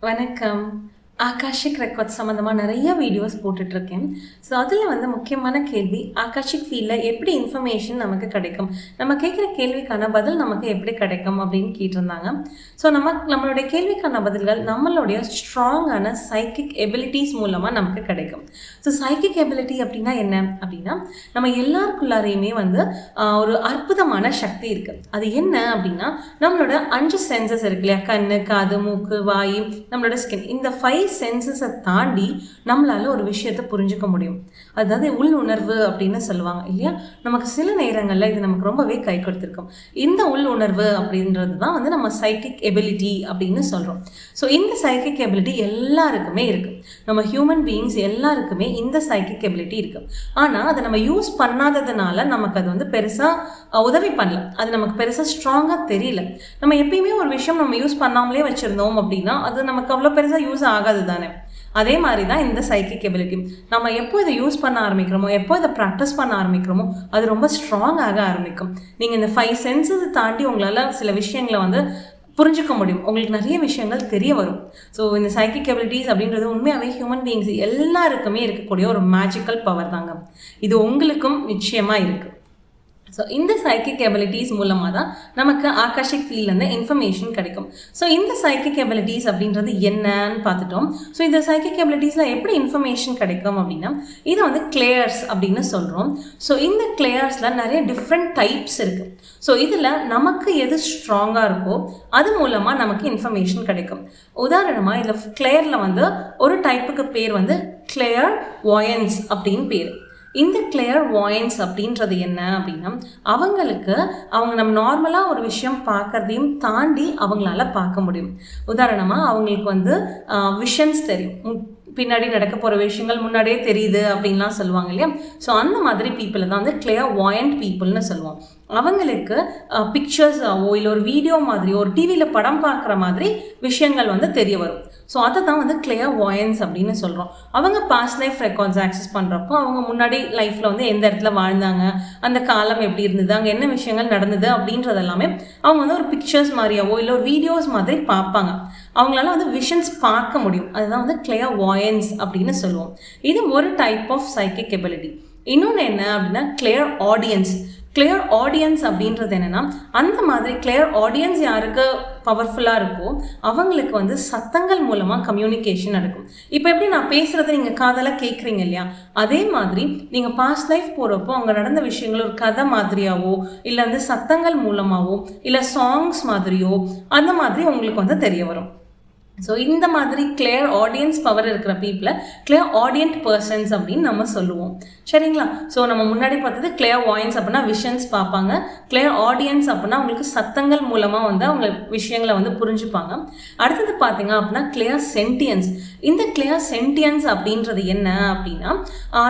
வணக்கம். Akashic record சம்மந்தமாக நிறைய வீடியோஸ் போட்டுட்ருக்கேன். ஸோ அதில் வந்து முக்கியமான கேள்வி ஆகாஷிக் ஃபீல்டில் எப்படி இன்ஃபர்மேஷன் நமக்கு கிடைக்கும்? நம்ம கேட்குற கேள்விக்கான பதில் நமக்கு எப்படி கிடைக்கும் அப்படின்னு கேட்டிருந்தாங்க. ஸோ நம்ம நம்மளுடைய கேள்விக்கான பதில்கள் நம்மளுடைய ஸ்ட்ராங்கான சைக்கிக் எபிலிட்டிஸ் மூலமாக நமக்கு கிடைக்கும். ஸோ சைக்கிக் எபிலிட்டி அப்படின்னா என்ன? அப்படின்னா நம்ம எல்லாருக்குள்ளாரையுமே வந்து ஒரு அற்புதமான சக்தி இருக்குது அது என்ன அப்படின்னா நம்மளோட அஞ்சு சென்சஸ் இருக்கு இல்லையா? கண்ணு காது மூக்கு வாய் நம்மளோட ஸ்கின் இந்த ஃபைவ் சென்சஸை தாண்டி நம்மளால ஒரு விஷயத்தை புரிஞ்சுக்க முடியும். அதாவது உள் உணர்வு அப்படின்னு சொல்லுவாங்க இல்லையா? நமக்கு சில நேரங்களில் இது நமக்கு ரொம்பவே கை கொடுத்துருக்கும். இந்த உள் உணர்வு அப்படின்றது தான் வந்து நம்ம சைக்கிக் எபிலிட்டி அப்படின்னு சொல்கிறோம் ஸோ இந்த சைக்கிக் எபிலிட்டி எல்லாருக்குமே இருக்குது நம்ம ஹியூமன் பீயிங்ஸ் எல்லாருக்குமே இந்த சைக்கிக் எபிலிட்டி இருக்குது ஆனால் அதை நம்ம யூஸ் பண்ணாததுனால நமக்கு அது வந்து பெருசாக உதவி பண்ணல. அது நமக்கு பெருசாக ஸ்ட்ராங்காக தெரியல. நம்ம எப்பயுமே ஒரு விஷயம் நம்ம யூஸ் பண்ணாமலே வச்சுருந்தோம் அப்படின்னா அது நமக்கு அவ்வளோ பெருசாக யூஸ் ஆகாது தானே. அதே மாதிரி தான் இந்த சைக்கிக் எபிலிட்டி நம்ம எப்போ இதை யூஸ் பண்ண ஆரம்பிக்கிறோமோ எப்போ இதை ப்ராக்டிஸ் பண்ண ஆரம்பிக்கிறோமோ அது ரொம்ப ஸ்ட்ராங் ஆக ஆரம்பிக்கும். நீங்கள் இந்த ஃபைவ் சென்சஸ் தாண்டி உங்களால் சில விஷயங்களை வந்து புரிஞ்சுக்க முடியும். உங்களுக்கு நிறைய விஷயங்கள் தெரிய வரும். ஸோ இந்த சைக்கிக் எபிலிட்டிஸ் அப்படின்றது உண்மையாகவே ஹியூமன் பீயிங்ஸ் எல்லாருக்குமே இருக்கக்கூடிய ஒரு மேஜிக்கல் பவர் தாங்க. இது உங்களுக்கும் நிச்சயமாக இருக்குது ஸோ இந்த சைக்கிக் எபிலிட்டிஸ் மூலமாக தான் நமக்கு ஆகாஷிக் ஃபீல்ட்லேருந்து இன்ஃபர்மேஷன் கிடைக்கும். ஸோ இந்த சைக்கிக் எபிலிட்டிஸ் அப்படின்றது என்னன்னு பார்த்துட்டோம். ஸோ இந்த சைக்கிக் எபிலிட்டிஸில் எப்படி இன்ஃபர்மேஷன் கிடைக்கும் அப்படின்னா இதை வந்து கிளேயர்ஸ் அப்படின்னு சொல்கிறோம் ஸோ இந்த கிளேயர்ஸில் நிறைய டிஃப்ரெண்ட் டைப்ஸ் இருக்குது ஸோ இதில் நமக்கு எது ஸ்ட்ராங்காக இருக்கோ அது மூலமாக நமக்கு இன்ஃபர்மேஷன் கிடைக்கும். உதாரணமாக இதில் கிளேயரில் வந்து ஒரு டைப்புக்கு பேர் வந்து கிளேயர் வாயன்ஸ் அப்படின்னு பேர். இந்த கிளியர் வாயன்ஸ் அப்படின்றது என்ன அப்படின்னா அவங்களுக்கு அவங்க நம்ம நார்மலாக ஒரு விஷயம் பார்க்குறதையும் தாண்டி அவங்களால பார்க்க முடியும். உதாரணமாக அவங்களுக்கு வந்து விஷன்ஸ் தெரியும். பின்னாடி நடக்க போகிற விஷயங்கள் முன்னாடியே தெரியுது அப்படின்லாம் சொல்லுவாங்க இல்லையா? ஸோ அந்த மாதிரி பீப்புளை தான் வந்து கிளியர் வாயண்ட் பீப்புள்னு சொல்லுவோம். அவங்களுக்கு பிக்சர்ஸாவோ இல்லை ஒரு வீடியோ மாதிரியோ ஒரு டிவியில் படம் பார்க்குற மாதிரி விஷயங்கள் வந்து தெரிய வரும். ஸோ அதை தான் வந்து கிளியர் வாயன்ஸ் அப்படின்னு சொல்கிறோம் அவங்க பாஸ்ட் லைஃப் ரெக்கார்ட்ஸ் ஆக்சஸ் பண்ணுறப்போ அவங்க முன்னாடி லைஃப்பில் வந்து எந்த இடத்துல வாழ்ந்தாங்க அந்த காலம் எப்படி இருந்தது அங்கே என்ன விஷயங்கள் நடந்தது அப்படின்றது எல்லாமே அவங்க வந்து ஒரு பிக்சர்ஸ் மாதிரியாவோ இல்லை ஒரு வீடியோஸ் மாதிரி பார்ப்பாங்க. அவங்களால வந்து விஷன்ஸ் பார்க்க முடியும். அதுதான் வந்து கிளியர் வாயன்ஸ் அப்படின்னு சொல்லுவோம். இது ஒரு டைப் ஆஃப் சைக்கிக் எபிலிட்டி இன்னொன்று என்ன அப்படின்னா கிளியர் ஆடியன்ஸ் கிளியர் ஆடியன்ஸ் அப்படின்றது என்னென்னா அந்த மாதிரி கிளியர் ஆடியன்ஸ் யாருக்கு பவர்ஃபுல்லாக இருக்கோ அவங்களுக்கு வந்து சத்தங்கள் மூலமாக கம்யூனிகேஷன் நடக்கும். இப்போ எப்படி நான் பேசுகிறத நீங்கள் காதலாக கேட்குறீங்க இல்லையா? அதே மாதிரி நீங்கள் பாஸ்ட் லைஃப் போகிறப்போ அங்கே நடந்த விஷயங்கள் ஒரு கதை மாதிரியாவோ இல்லை வந்து சத்தங்கள் மூலமாகவோ இல்லை சாங்ஸ் மாதிரியோ அந்த மாதிரி உங்களுக்கு வந்து தெரிய வரும். ஸோ இந்த மாதிரி கிளியர் ஆடியன்ஸ் பவர் இருக்கிற பீப்புளை கிளியர் ஆடியன்ட் பர்சன்ஸ் அப்படின்னு நம்ம சொல்லுவோம். சரிங்களா? ஸோ நம்ம முன்னாடி பார்த்தது கிளியர் வாயின்ஸ் அப்படின்னா விஷன்ஸ் பார்ப்பாங்க. கிளியர் ஆடியன்ஸ் அப்படின்னா அவங்களுக்கு சத்தங்கள் மூலமாக வந்து அவங்க விஷயங்களை வந்து புரிஞ்சுப்பாங்க. அடுத்தது பார்த்தீங்க அப்படின்னா கிளியர் சென்டியன்ஸ் இந்த கிளியர் சென்டியன்ஸ் அப்படின்றது என்ன அப்படின்னா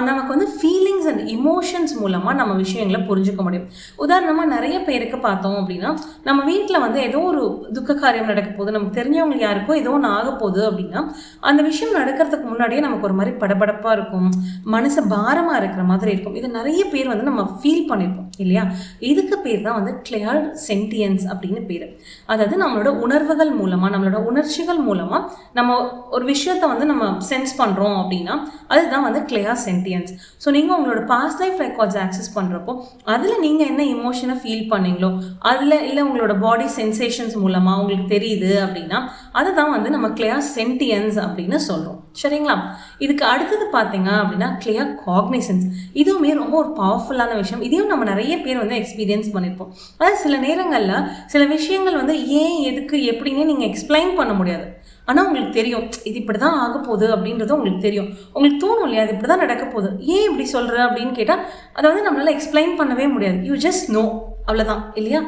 நமக்கு வந்து ஃபீலிங்ஸ் அண்ட் இமோஷன்ஸ் மூலமாக நம்ம விஷயங்களை புரிஞ்சுக்க முடியும். உதாரணமாக நிறைய பேருக்கு பார்த்தோம் அப்படின்னா நம்ம வீட்டில் வந்து ஏதோ ஒரு துக்க காரியம் நடக்க போகுது. நமக்கு தெரிஞ்சவங்க யாருக்கோ ஏதோ ஒன்று ஆக போகுது அப்படின்னா அந்த விஷயம் நடக்கிறதுக்கு முன்னாடியே நமக்கு ஒரு மாதிரி படபடப்பாக இருக்கும். மனசு பாரமாக இருக்கிற மாதிரி இருக்கும். இது நிறைய பேர் வந்து நம்ம ஃபீல் பண்ணியிருப்போம் இல்லையா? இதுக்கு பேர் தான் வந்து கிளியர் சென்டியன்ஸ் அப்படின்னு பேர். அதாவது நம்மளோட உணர்வுகள் மூலமாக நம்மளோட உணர்ச்சிகள் மூலமாக நம்ம ஒரு விஷயத்த வந்து நம்ம சென்ஸ் பண்ணுறோம் அப்படின்னா அதுதான் வந்து கிளியர் சென்டியன்ஸ் ஸோ நீங்கள் உங்களோட பாஸ்ட் லைஃப் ரெக்கார்ட்ஸ் ஆக்சஸ் பண்ணுறப்போ அதில் நீங்கள் என்ன இமோஷனை ஃபீல் பண்ணீங்களோ அதில் இல்லை உங்களோட பாடி சென்சேஷன்ஸ் மூலமாக உங்களுக்கு தெரியுது அப்படின்னா அதுதான் வந்து நம்ம கிளியர் சென்டியன்ஸ் அப்படின்னு சொல்கிறோம் சரிங்களா? இதுக்கு அடுத்தது பார்த்தீங்க அப்படின்னா கிளியர் காக்னிசன்ஸ் இதுவுமே ரொம்ப ஒரு பவர்ஃபுல்லான விஷயம். இதையும் நம்ம நிறைய பேர் வந்து எக்ஸ்பீரியன்ஸ் பண்ணியிருப்போம் அதாவது சில நேரங்களில் சில விஷயங்கள் வந்து ஏன் எதுக்கு எப்படின்னு நீங்கள் எக்ஸ்பிளைன் பண்ண முடியாது. ஆனால் உங்களுக்கு தெரியும் இது இப்படி தான் ஆக போகுது அப்படின்றது உங்களுக்கு தெரியும். உங்களுக்கு தோணும் இல்லையா அது இப்படி தான் நடக்க போகுது ஏன் இப்படி சொல்கிற அப்படின்னு கேட்டால் அதை வந்து நம்மளால் எக்ஸ்பிளைன் பண்ணவே முடியாது. யூ ஜஸ்ட் நோ அவ்வளோதான் இல்லையா?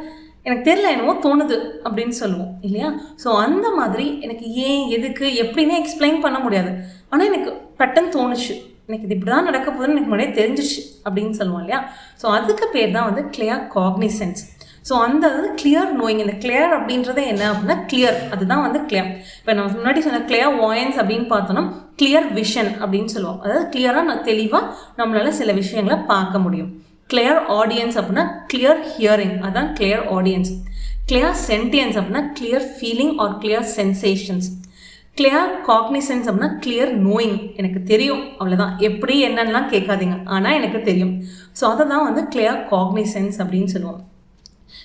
எனக்கு தெரியல என்னவோ தோணுது அப்படின்னு சொல்லுவோம் இல்லையா? ஸோ அந்த மாதிரி எனக்கு ஏன் எதுக்கு எப்படின்னே எக்ஸ்பிளைன் பண்ண முடியாது. ஆனால் எனக்கு பட்டன் தோணுச்சு. எனக்கு இது இப்படி தான் நடக்க போகுதுன்னு எனக்கு முன்னாடியே தெரிஞ்சிச்சு அப்படின்னு சொல்லுவோம் இல்லையா? ஸோ அதுக்கு பேர் தான் வந்து கிளியர் காக்னிசன்ஸ் ஸோ அந்த அது கிளியர் நோயிங் இந்த கிளியர் அப்படின்றதே என்ன அப்படின்னா கிளியர் அதுதான் வந்து கிளியர் இப்போ நம்ம முன்னாடி சொன்ன கிளியர் வாயன்ஸ் அப்படின்னு பார்த்தோம்னா கிளியர் விஷன் அப்படின்னு சொல்லுவோம். அதாவது கிளியராக தெளிவாக நம்மளால் சில விஷயங்களை பார்க்க முடியும். கிளியர் ஆடியன்ஸ் அப்படின்னா கிளியர் ஹியரிங் அதுதான் கிளியர் ஆடியன்ஸ் கிளியர் சென்டியன்ஸ் அப்படின்னா clear feeling or clear sensations claircognizance அப்படின்னா கிளியர் நோயிங் எனக்கு தெரியும். அவ்வளோதான் எப்படி என்னென்னலாம் கேட்காதீங்க. ஆனால் எனக்கு தெரியும். ஸோ அதை தான் வந்து கிளியர் காக்னிசன்ஸ் அப்படின்னு சொல்லுவோம்.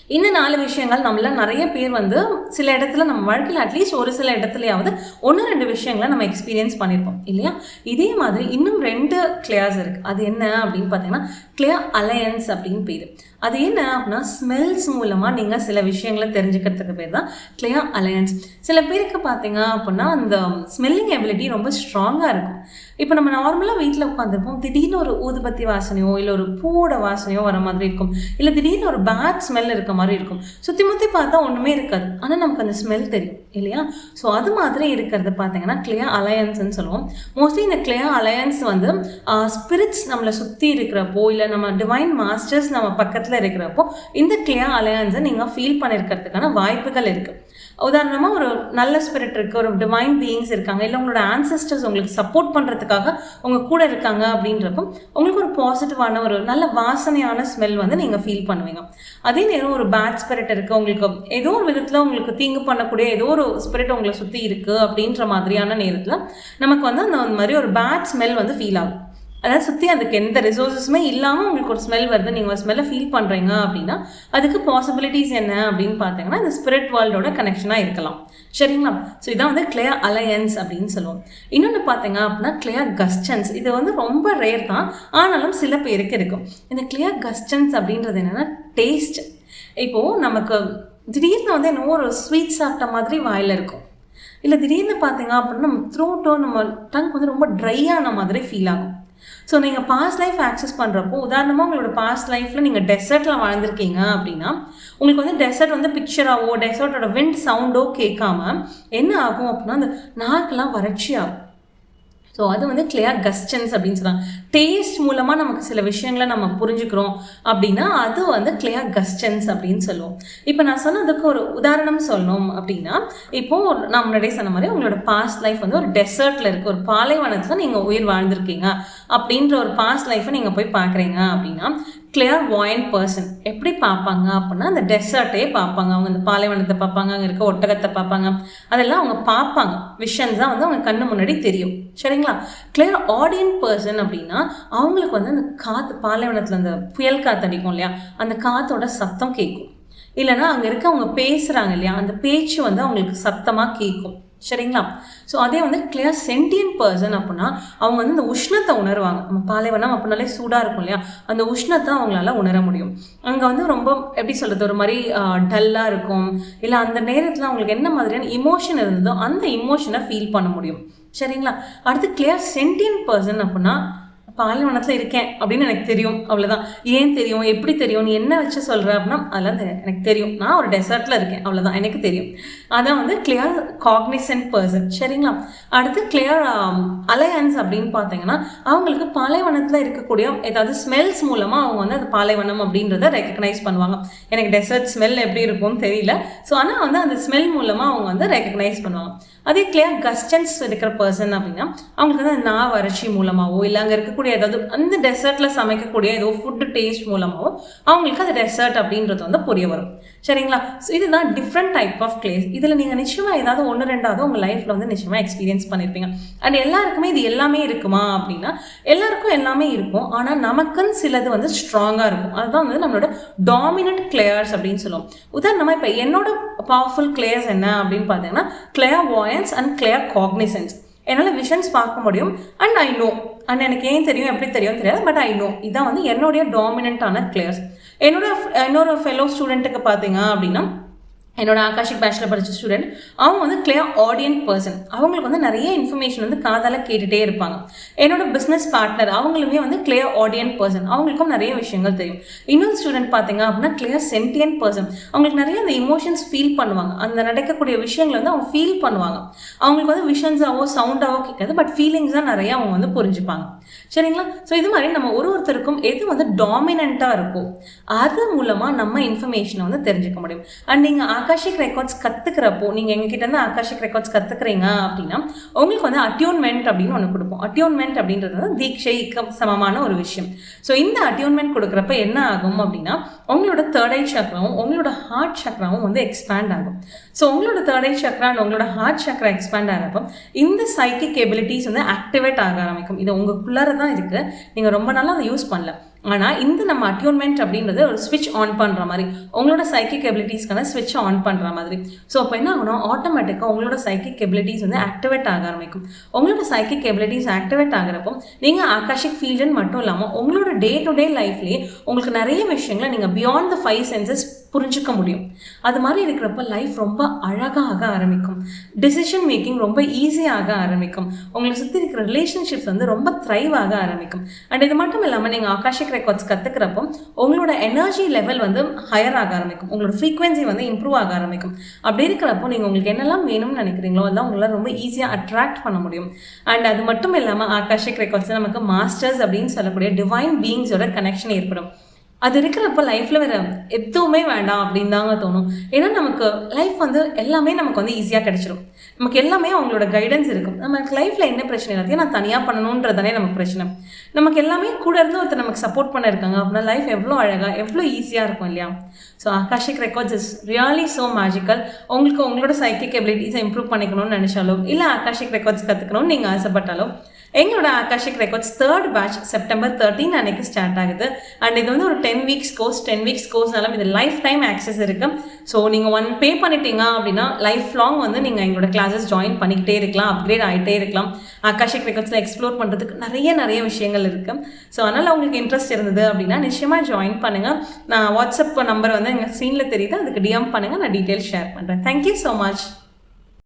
இந்த நாலு விஷயங்கள் நம்மள நிறைய பேர் வந்து சில இடத்துல நம்ம வாழ்க்கையில் அட்லீஸ்ட் ஒரு சில இடத்துலையாவது ஒன்று ரெண்டு விஷயங்களை நம்ம எக்ஸ்பீரியன்ஸ் பண்ணியிருப்போம் இல்லையா? இதே மாதிரி இன்னும் ரெண்டு கிளியர்ஸ் இருக்குது அது என்ன அப்படின்னு பார்த்தீங்கன்னா கிளியர் அலையன்ஸ் அப்படின்னு பேர். அது என்ன அப்படின்னா ஸ்மெல்ஸ் மூலமாக நீங்கள் சில விஷயங்களை தெரிஞ்சுக்கிறதுக்கு பேர் தான் கிளியர் அலையன்ஸ் சில பேருக்கு பார்த்தீங்க அப்படின்னா அந்த ஸ்மெல்லிங் எபிலிட்டி ரொம்ப ஸ்ட்ராங்காக இருக்கும். இப்போ நம்ம நார்மலாக வீட்டில் உட்காந்துருப்போம் திடீர்னு ஒரு ஊதுபத்தி வாசனையோ இல்லை ஒரு பூவோட வாசனையோ வர மாதிரி இருக்கும். இல்லை திடீர்னு ஒரு பேட் ஸ்மெல் இருக்க மாதிரி இருக்கும். சுற்றி முற்றி பார்த்தா ஒன்றுமே இருக்காது. ஆனால் நமக்கு அந்த ஸ்மெல் தெரியும். இல்லையா? ஸோ அது மாதிரி இருக்கிறது பார்த்தீங்கன்னா கிளியா அலையன்ஸ்னு சொல்லுவோம். மோஸ்ட்லி இந்த கிளியா அலையன்ஸ் வந்து ஸ்பிரிட்ஸ் நம்மளை சுற்றி இருக்கிறப்போ இல்லை நம்ம டிவைன் மாஸ்டர்ஸ் நம்ம பக்கத்தில் இருக்கிறப்போ இந்த கிளியா அலையன்ஸை நீங்கள் ஃபீல் பண்ணியிருக்கிறதுக்கான வாய்ப்புகள் இருக்குது உதாரணமாக ஒரு நல்ல ஸ்பிரிட் இருக்குது ஒரு டிவைன் பீயிங்ஸ் இருக்காங்க இல்லை உங்களோட ஆன்சஸ்டர்ஸ் உங்களுக்கு சப்போர்ட் பண்ணுறதுக்காக உங்கள் கூட இருக்காங்க அப்படின்றப்போ உங்களுக்கு ஒரு பாசிட்டிவான ஒரு நல்ல வாசனையான ஸ்மெல் வந்து நீங்கள் ஃபீல் பண்ணுவீங்க. அதே நேரம் ஒரு பேட் ஸ்பிரிட் இருக்குது உங்களுக்கு ஏதோ ஒரு விதத்தில் உங்களுக்கு தீங்கு பண்ணக்கூடிய ஏதோ ஒரு ஸ்பிரிட் உங்களை சுற்றி இருக்குது அப்படின்ற மாதிரியான நேரத்தில் நமக்கு வந்து அந்த மாதிரி ஒரு பேட் ஸ்மெல் வந்து ஃபீல் ஆகும். அதாவது சுற்றி அதுக்கு எந்த ரிசோர்ஸஸுமே இல்லாமல் உங்களுக்கு ஒரு ஸ்மெல் வருது நீங்கள் ஒரு ஸ்மெல்லை ஃபீல் பண்ணுறீங்க அப்படின்னா அதுக்கு பாசிபிலிட்டிஸ் என்ன அப்படின்னு பார்த்தீங்கன்னா இந்த ஸ்பிரிட் வேர்ல்டோட கனெக்ஷனாக இருக்கலாம். சரிங்களா? ஸோ இதான் வந்து கிளியா அலையன்ஸ் அப்படின்னு சொல்லுவோம். இன்னொன்று பார்த்தீங்க அப்படின்னா கிளியா கஸ்டன்ஸ் இது வந்து ரொம்ப ரேர் தான். ஆனாலும் சில பேருக்கு இருக்கும். இந்த கிளியா கஸ்டன்ஸ் அப்படின்றது என்னென்னா டேஸ்ட் இப்போது நமக்கு திடீர்னு வந்து என்னவோ ஒரு ஸ்வீட் சாப்பிட்ட மாதிரி வாயில் இருக்கும். இல்லை திடீர்னு பார்த்தீங்க அப்படின்னா நம்ம த்ரோட்டோ நம்ம டங்க் வந்து ரொம்ப ட்ரை ஆன மாதிரி ஃபீல் ஆகும். ஸோ நீங்கள் பாஸ்ட் லைஃப் ஆக்சஸ் பண்ணுறப்போ உதாரணமாக உங்களோட பாஸ்ட் லைஃப்பில் நீங்கள் டெசர்ட்டில் வாழ்ந்திருக்கீங்க அப்படின்னா உங்களுக்கு வந்து டெசர்ட் வந்து பிக்சராகவோ டெசர்ட்டோட விண்ட் சவுண்டோ கேட்காம என்ன ஆகும் அப்படின்னா அந்த நாக்கெல்லாம் வறட்சி ஆகும் ஸோ அது வந்து கிளியர் கஸ்டன்ஸ் அப்படின்னு சொல்கிறாங்க டேஸ்ட் மூலமாக நமக்கு சில விஷயங்களை நம்ம புரிஞ்சுக்கிறோம் அப்படின்னா அது வந்து கிளியா கஸ்டன்ஸ் அப்படின்னு சொல்லுவோம். இப்போ நான் சொன்னதுக்கு ஒரு உதாரணம் சொல்லணும் அப்படின்னா இப்போது நான் முன்னாடியே சொன்ன மாதிரி உங்களோட பாஸ்ட் லைஃப் வந்து ஒரு டெசர்ட்டில் இருக்குது ஒரு பாலைவனத்தில் நீங்கள் உயிர் வாழ்ந்திருக்கீங்க அப்படின்ற ஒரு பாஸ்ட் லைஃப்பை நீங்கள் போய் பார்க்குறீங்க அப்படின்னா கிளியர் வாயின் பர்சன் எப்படி பார்ப்பாங்க அப்படின்னா அந்த டெசர்ட்டே பார்ப்பாங்க. அவங்க அந்த பாலைவனத்தை பார்ப்பாங்க அங்கே இருக்க ஒட்டகத்தை பார்ப்பாங்க. அதெல்லாம் அவங்க பார்ப்பாங்க. விஷன்ஸ் தான் வந்து அவங்க கண்ணு முன்னாடி தெரியும். சரிங்களா? கிளியர் ஆடியன் பர்சன் அப்படின்னா அவங்களுக்கு வந்து அந்த காற்று பாலைவனத்தில் அந்த புயல் காற்று அடிக்கும் இல்லையா? அந்த காற்றோட சத்தம் கேட்கும் இல்லைன்னா அங்கே இருக்க அவங்க பேசுகிறாங்க இல்லையா? அந்த பேச்சு வந்து அவங்களுக்கு சத்தமாக கேட்கும் சரிங்களா? ஸோ அதே வந்து கிளியர் சென்டியன் பர்சன் அப்படின்னா அவங்க வந்து இந்த உஷ்ணத்தை உணர்வாங்க. நம்ம பாலைவனம் அப்படின்னாலே சூடாக இருக்கும் இல்லையா? அந்த உஷ்ணத்தை அவங்களால உணர முடியும். அங்கே வந்து ரொம்ப எப்படி சொல்கிறது ஒரு மாதிரி டல்லாக இருக்கும். இல்லை அந்த நேரத்தில் அவங்களுக்கு என்ன மாதிரியான இமோஷன் இருந்ததோ அந்த இமோஷனை ஃபீல் பண்ண முடியும். சரிங்களா? அடுத்து கிளியர் சென்டியன் பர்சன் அப்படின்னா பாலைவனத்தில் இருக்கேன் அப்படின்னு எனக்கு தெரியும். அவ்வளோதான் ஏன் தெரியும்? எப்படி தெரியும்? நீ என்ன வச்சு சொல்கிற அப்படின்னா அதெல்லாம் எனக்கு தெரியும். நான் ஒரு டெசர்ட்டில் இருக்கேன். அவ்வளோதான் எனக்கு தெரியும். அதான் வந்து கிளியர் காக்னிசன்ட் பர்சன் சரிங்களா? அடுத்து கிளியர் அலையன்ஸ் அப்படின்னு பார்த்தீங்கன்னா அவங்களுக்கு பாலைவனத்தில் இருக்கக்கூடிய ஏதாவது ஸ்மெல்ஸ் மூலமாக அவங்க வந்து அது பாலைவனம் அப்படின்றத ரெக்கக்னைஸ் பண்ணுவாங்க. எனக்கு டெசர்ட் ஸ்மெல் எப்படி இருக்கும்னு தெரியல. ஸோ ஆனால் வந்து அந்த ஸ்மெல் மூலமாக அவங்க வந்து ரெக்கக்னைஸ் பண்ணுவாங்க. அதே கிளியர் கஸ்டன்ஸ் இருக்கிற பர்சன் அப்படின்னா அவங்களுக்கு வந்து நான் வறட்சி மூலமாகவோ இல்லை அங்கே இருக்கக்கூடிய ஏதாவது அந்த டெசர்ட்டில் சமைக்கக்கூடிய ஏதோ ஃபுட்டு டேஸ்ட் மூலமாகவோ அவங்களுக்கு அது டெசர்ட் அப்படின்றது வந்து புரிய வரும். சரிங்களா? ஸோ இதுதான் டிஃப்ரெண்ட் டைப் ஆஃப் கிளேஸ் இதில் நீங்கள் நிச்சயமாக ஏதாவது ஒன்று ரெண்டாவது உங்கள் லைஃப்பில் வந்து நிச்சயமாக எக்ஸ்பீரியன்ஸ் பண்ணியிருப்பீங்க அண்ட் எல்லாருக்குமே இது எல்லாமே இருக்குமா அப்படின்னா எல்லாருக்கும் எல்லாமே இருக்கும். ஆனால் நமக்குன்னு சிலது வந்து ஸ்ட்ராங்காக இருக்கும். அதுதான் வந்து நம்மளோட டாமினன்ட் கிளேயர்ஸ் அப்படின்னு சொல்லுவோம். உதாரணமாக இப்போ என்னோட பவர்ஃபுல் கிளேயர்ஸ் என்ன அப்படின்னு பார்த்தீங்கன்னா clairvoyance and claircognizance என்னால் விஷன்ஸ் பார்க்க முடியும் அண்ட் ஐ நோ அண்ட் எனக்கு ஏன் தெரியும் எப்படி தெரியும் தெரியாது பட் ஐ நோ இதான் வந்து என்னுடைய டாமினண்ட்டான கிளேயர்ஸ் என்னோட இன்னொரு ஃபெலோ ஸ்டூடெண்ட்டுக்கு பார்த்தீங்க அப்படின்னா என்னோட ஆகாஷிக் பேச்சில் படித்த ஸ்டூடெண்ட் அவங்க வந்து கிளியர் ஆடியன்ட் பர்சன் அவங்களுக்கு வந்து நிறைய இன்ஃபர்மேஷன் வந்து காதால் கேட்டுகிட்டே இருப்பாங்க. என்னோட பிஸ்னஸ் பார்ட்னர் அவங்களுமே வந்து கிளியர் ஆடியன்ட் பர்சன் அவங்களுக்கும் நிறைய விஷயங்கள் தெரியும். இன்னொரு ஸ்டூடெண்ட் பார்த்தீங்க அப்படின்னா கிளியர் சென்டியன் பர்சன் அவங்களுக்கு நிறைய அந்த இமோஷன்ஸ் ஃபீல் பண்ணுவாங்க. அந்த நடக்கக்கூடிய விஷயங்களை வந்து அவங்க ஃபீல் பண்ணுவாங்க. அவங்களுக்கு வந்து விஷன்ஸாவோ சவுண்டாவோ கேட்காது பட் ஃபீலிங்ஸ் தான் நிறைய அவங்க வந்து புரிஞ்சுப்பாங்க. சரிங்களா? ஸோ இது மாதிரி நம்ம ஒரு ஒருத்தருக்கும் எது வந்து டாமினண்ட்டாக இருக்கோ அது மூலமாக நம்ம இன்ஃபர்மேஷனை வந்து தெரிஞ்சுக்க முடியும். அண்ட் நீங்கள் ஆகாஷிக் ரெக்கார்ட்ஸ் கற்றுக்கிறப்போ நீங்கள் எங்ககிட்ட இருந்து ஆகாஷிக் ரெக்கார்ட்ஸ் கற்றுக்குறீங்க அப்படின்னா உங்களுக்கு வந்து அட்யூன்மெண்ட் அப்படின்னு ஒன்று கொடுப்போம். அட்யூன்மெண்ட் அப்படின்றது வந்து தீட்சைக்கு சமமான ஒரு விஷயம். ஸோ இந்த அட்யூன்மெண்ட் கொடுக்குறப்ப என்ன ஆகும் அப்படின்னா உங்களோட தேர்ட் ஐ சக்கராவும் உங்களோட ஹார்ட் சக்கராவும் வந்து எக்ஸ்பேண்ட் ஆகும். ஸோ உங்களோட தேர்ட் ஐ சக்கரா அண்ட் உங்களோட ஹார்ட் சக்கரா எக்ஸ்பேண்ட் ஆகிறப்போ இந்த சைக்கிக் எபிலிட்டிஸ் வந்து ஆக்டிவேட் ஆக ஆரம்பிக்கும். இது உங்களுக்குள்ளார தான் இருக்குது நீங்கள் ரொம்ப நாளாக அதை யூஸ் பண்ணல. ஆனால் இந்த நம்ம அட்யூன்மெண்ட் அப்படின்றது ஒரு ஸ்விட்ச் ஆன் பண்ணுற மாதிரி உங்களோட சைக்கிக் எபிலிட்டிஸ்க்கான ஸ்விட்ச் ஆன் பண்ணுற மாதிரி. ஸோ அப்போ என்ன ஆகணும்? ஆட்டோமேட்டிக்காக உங்களோட சைக்கிக் எபிலிட்டிஸ் வந்து ஆக்டிவேட் ஆக ஆரம்பிக்கும். உங்களோட சைக்கிக் எபிலிட்டிஸ் ஆக்டிவேட் ஆகிறப்போ நீங்கள் ஆகாஷிக் ஃபீல்டுன்னு மட்டும் இல்லாமல் உங்களோட டே டு டே லைஃப்லேயே உங்களுக்கு நிறைய விஷயங்களை நீங்கள் பியாண்ட் த ஃபைவ் சென்சஸ் புரிஞ்சுக்க முடியும். அது மாதிரி இருக்கிறப்ப லைஃப் ரொம்ப அழகாக ஆரம்பிக்கும். டிசிஷன் மேக்கிங் ரொம்ப ஈஸியாக ஆரம்பிக்கும். உங்களை சுற்றி இருக்கிற ரிலேஷன்ஷிப்ஸ் வந்து ரொம்ப த்ரைவாக ஆரம்பிக்கும். அண்ட் இது மட்டும் இல்லாமல் நீங்கள் ஆகாஷிக் ரெக்கார்ட்ஸ் கற்றுக்கிறப்போ உங்களோட எனர்ஜி லெவல் வந்து ஹையர் ஆக ஆரம்பிக்கும். உங்களோட ஃப்ரீக்வன்சி வந்து இம்ப்ரூவ் ஆக ஆரம்பிக்கும். அப்படி இருக்கிறப்போ நீங்கள் உங்களுக்கு என்னெல்லாம் வேணும்னு நினைக்கிறீங்களோ அதெல்லாம் உங்களால் ரொம்ப ஈஸியாக அட்ராக்ட் பண்ண முடியும். அண்ட் அது மட்டும் இல்லாமல் ஆகாஷிக் ரெக்கார்ட்ஸ் நமக்கு மாஸ்டர்ஸ் அப்படின்னு சொல்லக்கூடிய டிவைன் பீயிங்ஸோட கனெக்ஷன் ஏற்படும். அது இருக்கிறப்ப லைஃப்பில் வேறு எதுவுமே வேண்டாம் அப்படின்னு தாங்க தோணும். ஏன்னா நமக்கு லைஃப் வந்து எல்லாமே நமக்கு வந்து ஈஸியாக கிடச்சிரும். நமக்கு எல்லாமே அவங்களோட கைடன்ஸ் இருக்கும். நமக்கு லைஃப்பில் என்ன பிரச்சனை எல்லாத்தையும் நான் தனியாக பண்ணணுன்றதானே நமக்கு பிரச்சனை. நமக்கு எல்லாமே கூட இருந்து ஒருத்தர் நமக்கு சப்போர்ட் பண்ண இருக்காங்க அப்படின்னா லைஃப் எவ்வளோ அழகாக எவ்வளோ ஈஸியாக இருக்கும் இல்லையா? So Akashic records is really so magical உங்களுக்கு உங்களோட சைக்கிக் எபிலிட்டிஸை இம்ப்ரூவ் பண்ணிக்கணும்னு நினச்சாலும் இல்லை ஆகாஷிக் ரெக்கார்ட்ஸ் கற்றுக்கணும்னு நீங்கள் ஆசைப்பட்டாலும் எங்களோட Akashic records third batch September thirteen அன்னைக்கு ஸ்டார்ட் ஆகுது. அண்ட் இது வந்து ஒரு ten weeks course ten weeks கோர்ஸ்னாலும் இது லைஃப் டைம் ஆக்சஸ் இருக்கு. ஸோ நீங்கள் ஒன் பே பண்ணிட்டீங்க அப்படின்னா லைஃப் லாங் வந்து நீங்கள் எங்களோட கிளாஸஸ் ஜாயின் பண்ணிக்கிட்டே இருக்கலாம் அப்கிரேட் ஆகிட்டே இருக்கலாம். ஆகாஷிக் ரெக்கார்ட்ஸில் எக்ஸ்ப்ளோர் பண்ணுறதுக்கு நிறைய நிறைய விஷயங்கள் இருக்குது ஸோ அதனால் உங்களுக்கு இன்ட்ரெஸ்ட் இருந்தது அப்படின்னா நிச்சயமாக ஜாயின் பண்ணுங்கள் நான் வாட்ஸ்அப் நம்பர் வந்து எங்கள் ஸ்க்ரீனில் தெரியுது. அதுக்கு டிஎம் பண்ணுங்கள் நான் டீட்டெயில்ஸ் ஷேர் பண்ணுறேன் தேங்க்யூ ஸோ மச்